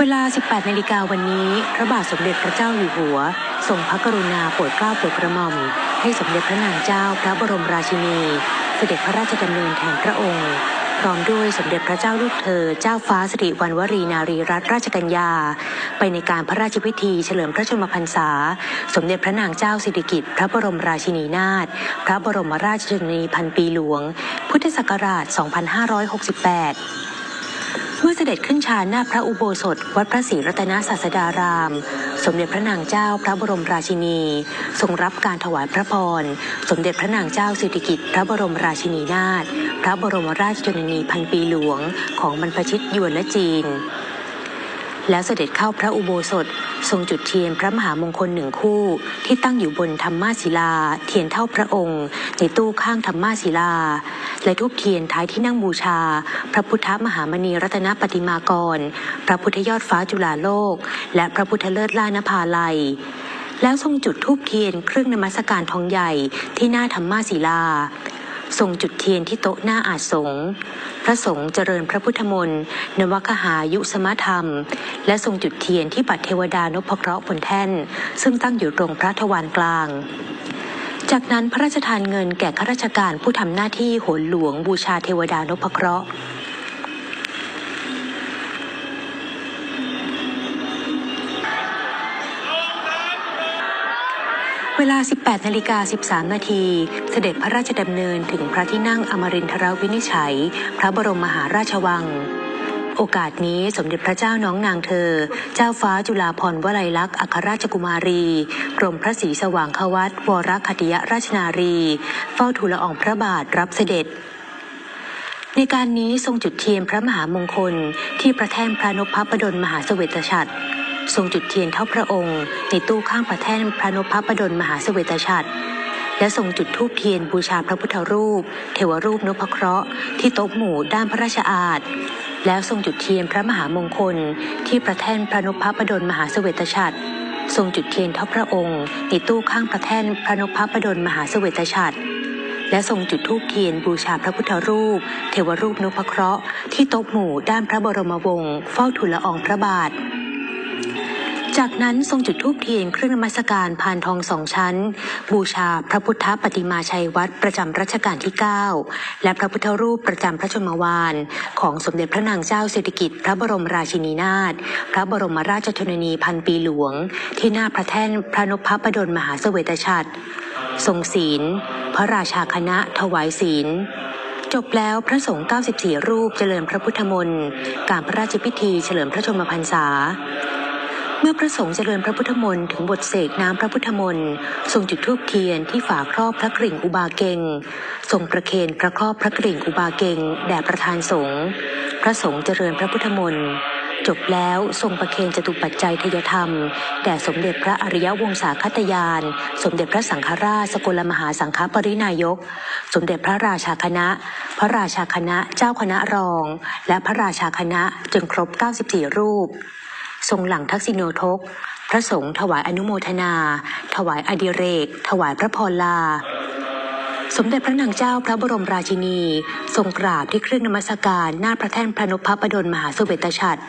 เวลา 18 นาฬิกาวันนี้ พระบาทสมเด็จพระเจ้าอยู่หัว ทรงพระกรุณาโปรดเกล้าโปรดกระหม่อม ให้สมเด็จพระนางเจ้าพระบรมราชินี เสด็จพระราชดำเนินแทนพระองค์ พร้อมด้วยสมเด็จพระเจ้าลูกเธอ เจ้าฟ้าสิริวัณวรีนารีรัตนราชกัญญา ไปในการพระราชพิธีเฉลิมพระชนมพรรษา สมเด็จพระนางเจ้าสิริกิติ์พระบรมราชินีนาถพระบรมราชชนนีพันปีหลวง พุทธศักราช 2568 เมื่อเสด็จขึ้นชาหน้าพระอุโบสถ วัดพระศรีรัตนศาสดาราม สมเด็จพระนางเจ้าพระบรมราชินี ทรงรับการถวายพระพร สมเด็จพระนางเจ้าสิริกิติ์พระบรมราชินีนาถพระบรมราชชนนีพันปีหลวง ของบรรพชิตยวนและจีน แล้วเสด็จเข้าพระอุโบสถ ทรงจุดเทียนพระมหามงคลหนึ่งคู่ที่ตั้งอยู่บนธรรมาศิลา เทียนเท่าพระองค์ ในตู้ข้างธรรมาศิลา และทุบเทียนท้ายที่นั่งบูชา พระพุทธมหามณีรัตนปฏิมากร พระพุทธยอดฟ้าจุฬาโลก และพระพุทธเลิศล่านภาลัยแล้วทรงจุดธูปเทียนเครื่องนมัสการทองใหญ่ที่หน้าธรรมาศิลา ทรงจุดเทียนที่โต๊ะหน้าอาสงพระสงฆ์เจริญพระพุทธมนต์นวคหายุสมธรรม และทรงจุดเทียนที่บัดเทวดานพเคราะห์บนแท่น ซึ่งตั้งอยู่ตรงพระทวารกลางจากนั้นพระราชทานเงินแก่ข้าราชการผู้ทำหน้าที่โหนหลวงบูชาเทวดานพเคราะห์ เวลา 18นาฬิกา13 นาที เสด็จพระราชดำเนินถึงพระที่นั่งอมรินทรวินิจฉัย พระบรมมหาราชวัง โอกาสนี้สมเด็จพระเจ้าน้องนางเธอ เจ้าฟ้าจุฬาภรณ์วลัยลักษณ์อัครราชกุมารี กรมพระศรีสว่างควัตวรคติยราชนารี เฝ้าทูลละอองพระบาทรับเสด็จในการนี้ทรงจุดเทียนพระมหามงคลที่ประแท่นพระนพพระดลมหาเสวตฉัตร ทรงจุดเทียนเท่าพระองค์ ในตู้ข้างพระแท่นพระนพพระดลมหาเสวตฉัตรและทรงจุดธูปเทียนบูชาพระพุทธรูป เทวรูปนพเคราะห์ที่โต๊ะหมู่ด้านพระราชอาณแล้วทรงจุดเทียนพระมหามงคล ที่ประแท่นพระนพพระดลมหาเสวตฉัตรทรงจุดเทียนเท่าพระองค์ในตู้ข้างพระแท่นพระนพพระดลมหาเสวตฉัตรและทรงจุดธูปเทียนบูชาพระพุทธรูป เทวรูปนพเคราะห์ที่โต๊ะหมู่ด้านพระบรมวงศ์เฝ้าทูลละอองพระบาท จากนั้นทรงจุดธูปเทียนเครื่องนมัสการพานทองสองชั้น บูชาพระพุทธปฏิมาชัยวัดประจำรัชกาลที่ 9 และพระพุทธรูปประจำพระชนมวาน ของสมเด็จพระนางเจ้าสิริกิติ์พระบรมราชินีนาถพระบรมราชชนนีพันปีหลวง ที่หน้าพระแท่นพระนพพระดลมหาเสวตฉัตรทรงศีล พระราชาคณะถวายศีลจบแล้วพระสงฆ์94 รูปเจริญพระพุทธมนต์ การพระราชพิธีเฉลิมพระชนมพรรษา มื่อพระสงฆ์เจริญพระพุทธมนต์ถึงบทเสกน้ำพระพุทธมนต์ทรงจุดธูปเทียนที่ฝาครอบพระกริ่งอุบาเกงทรงประเคนพระครอบพระกริ่งอุบาเกงแด่ประธานสงฆ์พระสงฆ์เจริญพระพุทธมนต์จบแล้วทรงประเคนจตุปัจจัยทยธรรมแด่สมเด็จพระอริยวงศาคตยาน สมเด็จพระสังฆราชสกลมหาสังฆปรินายก สมเด็จพระราชาคณะ พระราชาคณะเจ้าคณะรอง และพระราชาคณะจึงครบ 94 รูป ทรงหลังทักษิโนทก พระสงฆ์ถวายอนุโมทนา ถวายอดิเรก ถวายพระพรลา สมเด็จพระนางเจ้าพระบรมราชินี ทรงกราบที่เครื่องนมัสการหน้าพระแท่นพระนพพระดลมหาเสวตฉัตร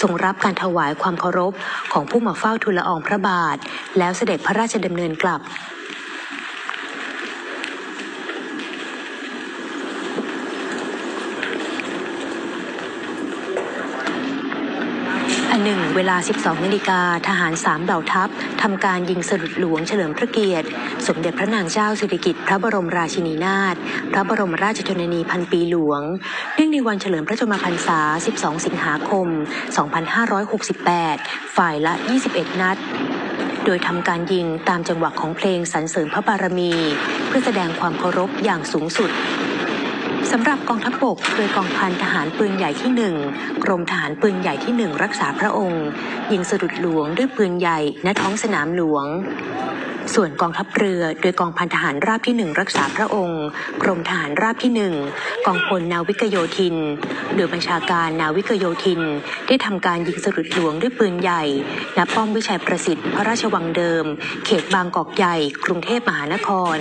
ทรงรับการถวายความเคารพของผู้มาเฝ้าทูลละอองพระบาท แล้วเสด็จพระราชดำเนินกลับ อันหนึ่งเวลา 12 นาฬิกาทหารสามเหล่าทัพทำการยิงสลุดหลวงเฉลิมพระเกียรติ สมเด็จพระนางเจ้าสิริกิติ์พระบรมราชินีนาถพระบรมราชชนนีพันปีหลวง เนื่องในวันเฉลิมพระชนมพรรษา 12 สิงหาคม 2568 ฝ่ายละ 21 นัดโดยทำการยิงตามจังหวะของเพลงสรรเสริญพระบารมี เพื่อแสดงความเคารพอย่างสูงสุด สำหรับกองทัพบกโดยกองพันทหารปืนใหญ่ที่หนึ่งกรมทหารปืนใหญ่ที่หนึ่งรักษาพระองค์ ยิงสะดุดหลวงด้วยปืนใหญ่ณท้องสนามหลวงส่วนกองทัพเรือโดยกองพันทหารราบที่หนึ่งรักษาพระองค์ กรมทหารราบที่หนึ่งกองพลนาวิกโยธิน โดยบัญชาการนาวิกโยธิน ได้ทำการยิงสะดุดหลวงด้วยปืนใหญ่ณป้อมวิชัยประสิทธิ์พระราชวังเดิม เขตบางกอกใหญ่ กรุงเทพมหานคร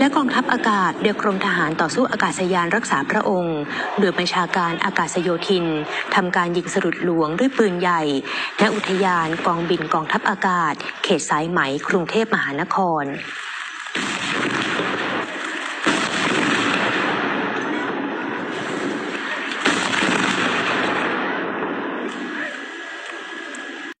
และกองทัพอากาศโดยกรมทหารต่อสู้อากาศยานรักษาพระองค์ โดยบัญชาการอากาศโยธินทำการยิงสรุดหลวงด้วยปืนใหญ่ณอุทยานกองบินกองทัพอากาศ เขตสายไหมกรุงเทพมหานคร